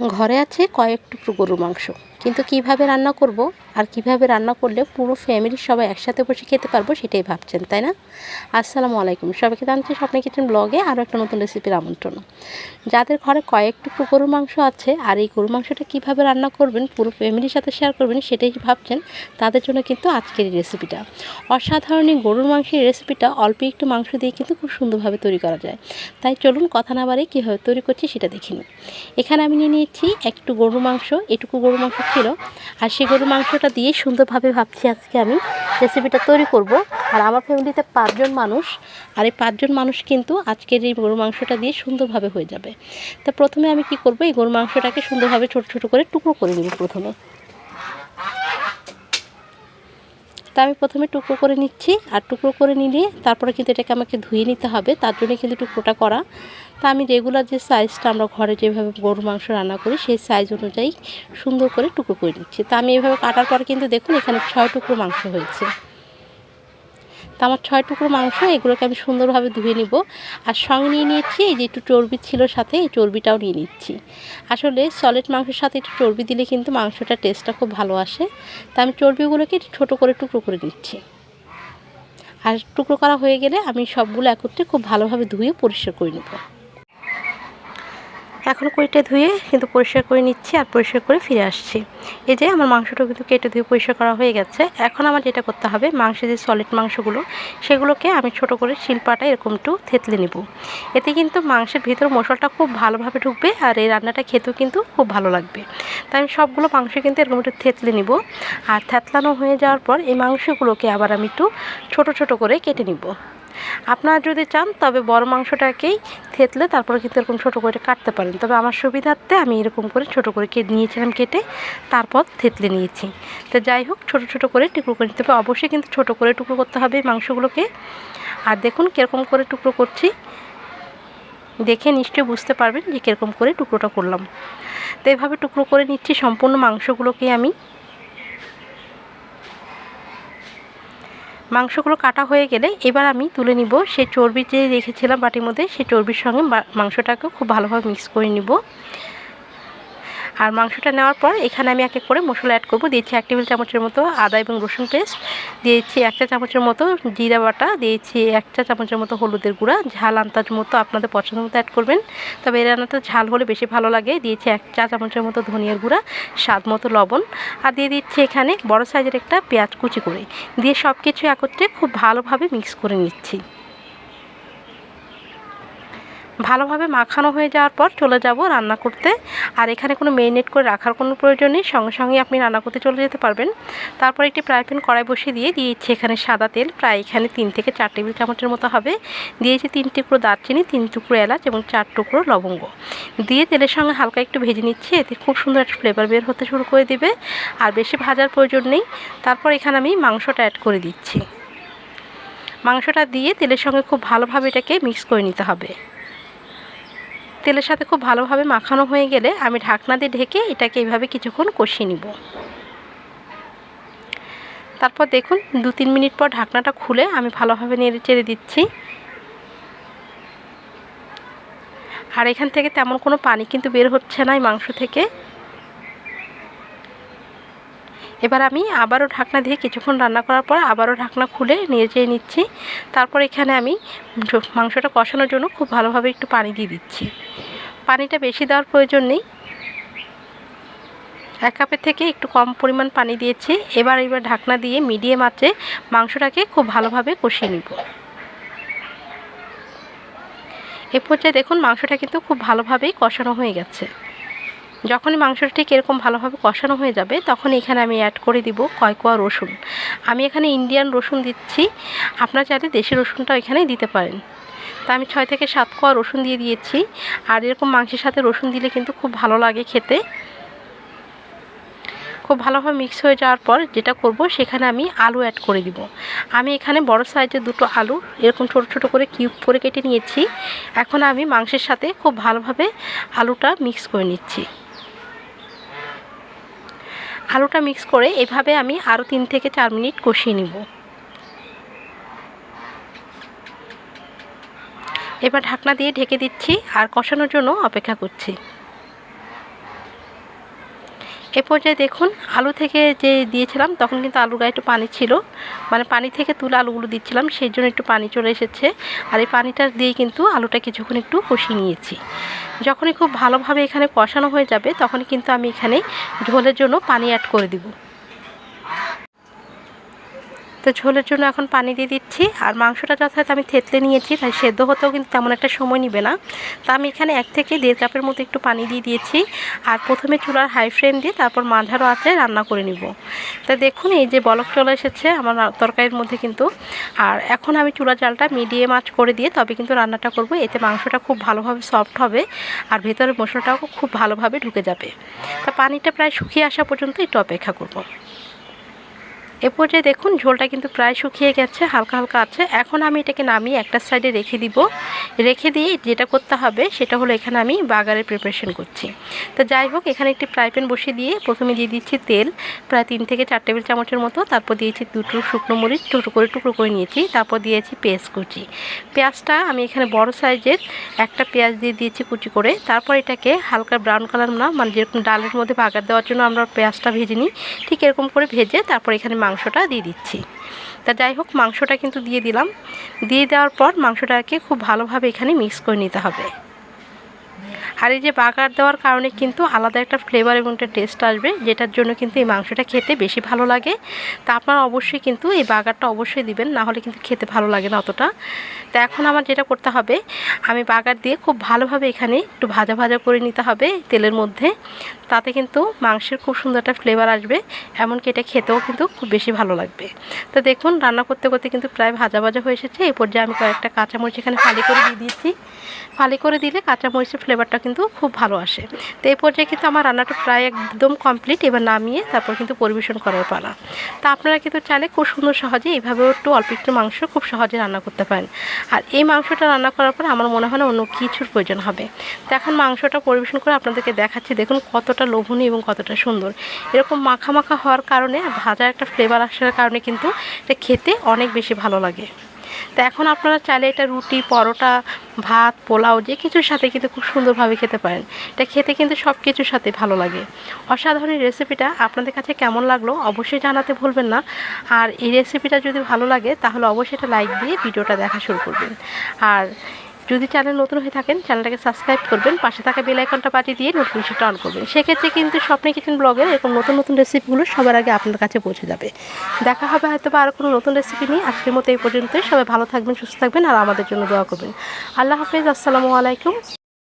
ঘরে আছে কয়েক টুকরো গরুর মাংস। কিন্তু কীভাবে রান্না করব আর কীভাবে রান্না করলে পুরো ফ্যামিলির সবাই একসাথে বসে খেতে পারব সেটাই ভাবছেন, তাই না? আসসালামু আলাইকুম। সবাইকে জানছি স্বপ্নে কিচেন ব্লগে আরও একটা নতুন রেসিপির আমন্ত্রণ। যাদের ঘরে কয়েক গরুর মাংস আছে আর এই গরুর মাংসটা কীভাবে রান্না করবেন, পুরো ফ্যামিলির সাথে শেয়ার করবেন সেটাই ভাবছেন, তাদের জন্য কিন্তু আজকের এই রেসিপিটা অসাধারণ গরুর মাংসের রেসিপিটা অল্প একটু মাংস দিয়ে কিন্তু খুব সুন্দরভাবে তৈরি করা যায়। তাই চলুন কথা না বাড়ি কীভাবে তৈরি করছি সেটা দেখে নিই। এখানে আমি নিয়ে নিয়েছি একটু গরুর মাংস, এটুকু গরুর মাংস ছিল। আর সেই গরুর মাংসটা দিয়ে সুন্দরভাবে ভাবছি আজকে আমি রেসিপিটা তৈরি করব। আর আমার ফ্যামিলিতে পাঁচজন মানুষ। আর এই পাঁচজন মানুষ কিন্তু আজকের এই গরুর মাংসটা দিয়ে সুন্দরভাবে হয়ে যাবে। তা প্রথমে আমি কি করব? এই গরুর মাংসটাকে সুন্দরভাবে ছোট ছোট করে টুকরো করে নেব প্রথমে। তা আমি প্রথমে টুকরো করে নিচ্ছি আর টুকরো করে নিলে তারপরে কিন্তু এটাকে আমাকে ধুয়ে নিতে হবে, তার জন্য কিন্তু টুকরোটা করা। তা আমি রেগুলার যে সাইজটা আমরা ঘরে যেভাবে গরুর মাংস রান্না করি, সেই সাইজ অনুযায়ী সুন্দর করে টুকরো করে নিচ্ছি। তা আমি এভাবে কাটার পর কিন্তু দেখুন এখানে ছয় টুকরো মাংস হয়েছে। তা আমার ছয় টুকরো মাংস, এগুলোকে আমি সুন্দরভাবে ধুয়ে নিব। আর সঙ্গে নিয়ে নিয়েছি এই যে একটু চর্বি ছিল সাথে, এই চর্বিটাও নিয়ে নিচ্ছি। আসলে সলিড মাংসের সাথে একটু চর্বি দিলে কিন্তু মাংসটা টেস্টটা খুব ভালো আসে। তা আমি চর্বিগুলোকে ছোটো করে টুকরো করে নিচ্ছি। আর টুকরো করা হয়ে গেলে আমি সবগুলো একত্রে খুব ভালোভাবে ধুয়ে পরিষ্কার করে নেব। এখন কইটা ধুয়ে কিন্তু পরিষ্কার করে নিচ্ছি আর পরিষ্কার করে ফিরে আসছি। এই যে আমার মাংসটা কিন্তু কেটে ধুয়ে পরিষ্কার করা হয়ে গেছে। এখন আমার যেটা করতে হবে, মাংসের যে সলিড মাংসগুলো, সেগুলোকে আমি ছোট করে শিলপাটা এরকম একটু থেতলে নেব। এতে কিন্তু মাংসের ভিতর মশলাটা খুব ভালোভাবে ঢুকবে আর এই রান্নাটা খেতেও কিন্তু খুব ভালো লাগবে। তাই আমি সবগুলো মাংস কিন্তু এরকম একটু থেতলে নিব। আর থেতলানো হয়ে যাওয়ার পর এই মাংসগুলোকে আবার আমি একটু ছোট ছোট করে কেটে নিব। আপনারা যদি চান, তবে বড় মাংসটাকেই থেতলে তারপরে কিন্তু এরকম ছোটো করে কাটতে পারেন। তবে আমার সুবিধার্থে আমি এরকম করে ছোটো করে কেটে নিয়েছিলাম, কেটে তারপর থেতলে নিয়েছি। তো যাই হোক, ছোটো ছোটো করে টুকরো করে নিতে হবে। অবশ্যই কিন্তু ছোটো করে টুকরো করতে হবে মাংসগুলোকে। আর দেখুন কীরকম করে টুকরো করছি। দেখে নিশ্চয়ই বুঝতে পারবেন যে কীরকম করে টুকরোটা করলাম। তো এভাবে টুকরো করে নিচ্ছি। সম্পূর্ণ মাংসগুলোকে আমি মাংসগুলো কাটা হয়ে গেলে এবার আমি তুলে নিব। সে চর্বি যে রেখেছিলাম বাটির মধ্যে, সে চর্বির সঙ্গে মাংসটাকে খুব ভালোভাবে মিক্স করে নিব। আর মাংসটা নেওয়ার পর এখানে আমি এক এক করে মশলা অ্যাড করব। দিয়েছি এক টেবিল চামচের মতো আদা এবং রসুন পেস্ট দিয়েছি একটা চামচের মতো জিরা বাটা, দিয়েছি একটা চামচের মতো হলুদের গুঁড়া, ঝাল আন্দাজ মতো আপনাদের পছন্দ মতো অ্যাড করবেন। তবে এই রান্নাটা ঝাল হলে বেশি ভালো লাগে। দিয়েছি এক চা চামচের মতো ধনিয়ার গুঁড়া, স্বাদ মতো লবণ আর দিয়ে দিচ্ছি এখানে বড় সাইজের একটা পেঁয়াজ কুচি করে। দিয়ে সব কিছু একত্রে খুব ভালোভাবে মিক্স করে নিচ্ছি। ভালোভাবে মাখানো হয়ে যাওয়ার পর চলে যাব রান্না করতে। আর এখানে কোনো মেরিনেট করে রাখার কোনো প্রয়োজন নেই, সঙ্গে সঙ্গে আপনি রান্না করতে চলে যেতে পারবেন। তারপর একটি ফ্রাই প্যান কড়াই বসিয়ে দিয়ে দিয়েছি এখানে সাদা তেল, প্রায় এখানে তিন থেকে চার টেবিল চামচের মতো হবে। দিয়েছি তিন টুকরো দারচিনি, তিন টুকরো এলাচ এবং চার টুকরো লবঙ্গ। দিয়ে তেলের সঙ্গে হালকা একটু ভেজে নিচ্ছি, এতে খুব সুন্দর একটা ফ্লেভার বের হতে শুরু করে দেবে। আর বেশি ভাজার প্রয়োজন নেই। তারপর এখানে আমি মাংসটা অ্যাড করে দিচ্ছি। মাংসটা দিয়ে তেলের সঙ্গে খুব ভালোভাবে এটাকে মিক্স করে নিতে হবে। তেলের সাথে খুব ভালোভাবে মাখানো হয়ে গেলে আমি ঢাকনা দিয়ে ঢেকে এটাকে এইভাবে কিছুক্ষণ কষিয়ে নিব। তারপর দেখুন, দু তিন মিনিট পর ঢাকনাটা খুলে আমি ভালোভাবে নেড়ে চেড়ে দিচ্ছি। আর এখান থেকে তেমন কোনো পানি কিন্তু বের হচ্ছে না এই মাংস থেকে। এবার আমি আবারও ঢাকনা দিয়ে কিছুক্ষণ রান্না করার পর আবারও ঢাকনা খুলে নিয়ে যেয়ে নিচ্ছি। তারপর এখানে আমি মাংসটা কষানোর জন্য খুব ভালোভাবে একটু পানি দিয়ে দিচ্ছি। পানিটা বেশি দেওয়ার প্রয়োজন নেই। এক কাপের থেকে একটু কম পরিমাণ পানি দিয়েছি। এবার এবার ঢাকনা দিয়ে মিডিয়াম আঁচে মাংসটাকে খুব ভালোভাবে কষিয়ে নিব। এ পর্যায়ে দেখুন মাংসটা কিন্তু খুব ভালোভাবেই কষানো হয়ে গেছে। যখনই মাংসটা ঠিক এরকম ভালোভাবে কষানো হয়ে যাবে, তখন এখানে আমি অ্যাড করে দিব কয়কোয়া রসুন। আমি এখানে ইন্ডিয়ান রসুন দিচ্ছি, আপনারা চাইলে দেশি রসুনটাও এখানে দিতে পারেন। তা আমি ছয় থেকে সাত কোয়া রসুন দিয়ে দিয়েছি, আর এরকম মাংসের সাথে রসুন দিলে কিন্তু খুব ভালো লাগে খেতে। খুব ভালোভাবে মিক্স হয়ে যাওয়ার পর যেটা করব, সেখানে আমি আলু অ্যাড করে দিব। আমি এখানে বড় সাইজের দুটো আলু, এরকম ছোট ছোট করে কিউব করে কেটে নিয়েছি। এখন আমি মাংসের সাথে খুব ভালোভাবে আলুটা মিক্স করে নিচ্ছি। আলুটা মিক্স করে এভাবে আমি আরও তিন থেকে চার মিনিট কষিয়ে নিব। এবার ঢাকনা দিয়ে ঢেকে দিচ্ছি আর কষানোর জন্য অপেক্ষা করছি। এ পর্যায়ে দেখুন, আলু থেকে যে দিয়েছিলাম, তখন কিন্তু আলুর গায়ে একটু পানি ছিল। মানে পানি থেকে তুলে আলুগুলো দিচ্ছিলাম, সেই জন্য একটু পানি চলে এসেছে। আর এই পানিটা দিয়ে কিন্তু আলুটা কিছুক্ষণ একটু কষিয়ে নিয়েছি। যখনই খুব ভালোভাবে এখানে কষানো হয়ে যাবে, তখনই কিন্তু আমি এখানে ঝোলের জন্য পানি অ্যাড করে দিব। তো ঝোলের জন্য এখন পানি দিয়ে দিচ্ছি, আর মাংসটা যথাযথ আমি থেতলে নিয়েছি, তাই সেদ্ধ হতেও কিন্তু তেমন একটা সময় নেবে না। তা আমি এখানে এক থেকে দেড় কাপের মতো একটু পানি দিয়ে দিয়েছি, আর প্রথমে চুলার হাই ফ্লেম দিয়ে তারপর মাঝারও আছে রান্না করে নিব। তা দেখুন, এই যে বলক চলে এসেছে আমার তরকারির মধ্যে কিন্তু। আর এখন আমি চুলা জালটা মিডিয়াম আঁচ করে দিয়ে তবে কিন্তু রান্নাটা করব, এতে মাংসটা খুব ভালোভাবে সফট হবে, আর ভেতরের মশলাটাও খুব ভালোভাবে ঢুকে যাবে। তা পানিটা প্রায় শুকিয়ে আসা পর্যন্ত একটু অপেক্ষা করব। এ পর্যায়ে দেখুন, ঝোলটা কিন্তু প্রায় শুকিয়ে গেছে, হালকা হালকা আছে। এখন আমি এটাকে নামিয়ে একটা সাইডে রেখে দিব। রেখে দিয়ে যেটা করতে হবে, সেটা হলো এখানে আমি বাগারের প্রিপারেশন করছি। তো যাই হোক, এখানে একটি ফ্রাই প্যান বসিয়ে দিয়ে প্রথমে দিয়ে দিচ্ছি তেল। প্রায় তিন থেকে চার টেবিল চামচের মতো। তারপর দিয়েছি দুটো শুকনো মরিচ, টুকরো করে টুকরো করে নিয়েছি। তারপর দিয়েছি পেঁয়াজ কুচি। পেঁয়াজটা আমি এখানে বড় সাইজের একটা পেঁয়াজ দিয়ে দিয়েছি কুচি করে। তারপর এটাকে হালকা ব্রাউন কালার না মানে যেরকম ডালের মধ্যে বাগার দেওয়ার জন্য আমরা পেঁয়াজটা ভেজে নিই, ঠিক এরকম করে ভেজে তারপর এখানে মাংসটা দিয়ে দিচ্ছি। তা যাই হোক, মাংসটা কিন্তু দিয়ে দিলাম। দিয়ে দেওয়ার পর মাংসটাকে খুব ভালোভাবে এখানে মিক্স করে নিতে হবে। আর এই যে বাগার দেওয়ার কারণে কিন্তু আলাদা একটা ফ্লেভার এবং একটা টেস্ট আসবে, যেটার জন্য কিন্তু এই মাংসটা খেতে বেশি ভালো লাগে। তা আপনারা অবশ্যই কিন্তু এই বাগারটা অবশ্যই দিবেন, না হলে কিন্তু খেতে ভালো লাগে না অতটা। তা এখন আমার যেটা করতে হবে, আমি বাগার দিয়ে খুব ভালোভাবে এখানে একটু ভাজা ভাজা করে নিতে হবে তেলের মধ্যে। তাতে কিন্তু মাংসের খুব সুন্দর একটা ফ্লেভার আসবে, এমনকি এটা খেতেও কিন্তু খুব বেশি ভালো লাগবে। তো দেখুন, রান্না করতে করতে কিন্তু প্রায় ভাজা ভাজা হয়ে এসেছে। এই পর্যায়ে আমি কয়েকটা কাঁচামরিচ এখানে ফালি করে দিয়ে দিয়েছি। ফালি করে দিলে কাঁচামরিচের ফ্লেভারটা কিন্তু খুব ভালো আসে। তো এই পর্যায়ে কিন্তু আমার রান্নাটা প্রায় একদম কমপ্লিট এবার নামিয়ে তারপর কিন্তু পরিবেশন করার পালা। তা আপনারা কিন্তু চাইলে খুব সুন্দর সহজে এইভাবেও একটু অল্প একটু মাংস খুব সহজে রান্না করতে পারেন। আর এই মাংসটা রান্না করার পর আমার মনে হয় না অন্য কিছুর প্রয়োজন হবে। তো এখন মাংসটা পরিবেশন করে আপনাদেরকে দেখাচ্ছি, দেখুন কতটা লোভনীয় এবং কতটা সুন্দর। এরকম মাখা মাখা হওয়ার কারণে ভাজার একটা ফ্লেভার আসার কারণে কিন্তু এটা খেতে অনেক বেশি ভালো লাগে। তো এখন আপনারা চাইলে এটা রুটি, পরোটা ভাত, পোলাও, যে কিছুর সাথে কিন্তু খুব সুন্দরভাবে খেতে পারেন। এটা খেতে কিন্তু সব কিছুর সাথে ভালো লাগে। অসাধারণ রেসিপিটা আপনাদের কাছে কেমন লাগল অবশ্যই জানাতে ভুলবেন না। আর এই রেসিপিটা যদি ভালো লাগে, তাহলে অবশ্যই এটা লাইক দিয়ে ভিডিওটা দেখা শুরু করবেন। আর যদি চ্যানেল নতুন হয়ে থাকেন চ্যানেলটাকে সাবস্ক্রাইব করবেন, পাশে থাকা বেল আইকনটা বাজিয়ে দিয়ে নোটিফিকেশনটা অন করবেন। সেক্ষেত্রে কিন্তু স্বপ্নে কিচেন ব্লগের এরকম নতুন নতুন রেসিপিগুলো সবার আগে আপনার কাছে পৌঁছে যাবে। দেখা হবে হয়তো বা আরও কোনো নতুন রেসিপি নিয়ে। আজকের মতো এই পর্যন্তই। সবাই ভালো থাকবেন, সুস্থ থাকবেন আর আমাদের জন্য দোয়া করবেন। আল্লাহ হাফিজ। আসসালামু আলাইকুম।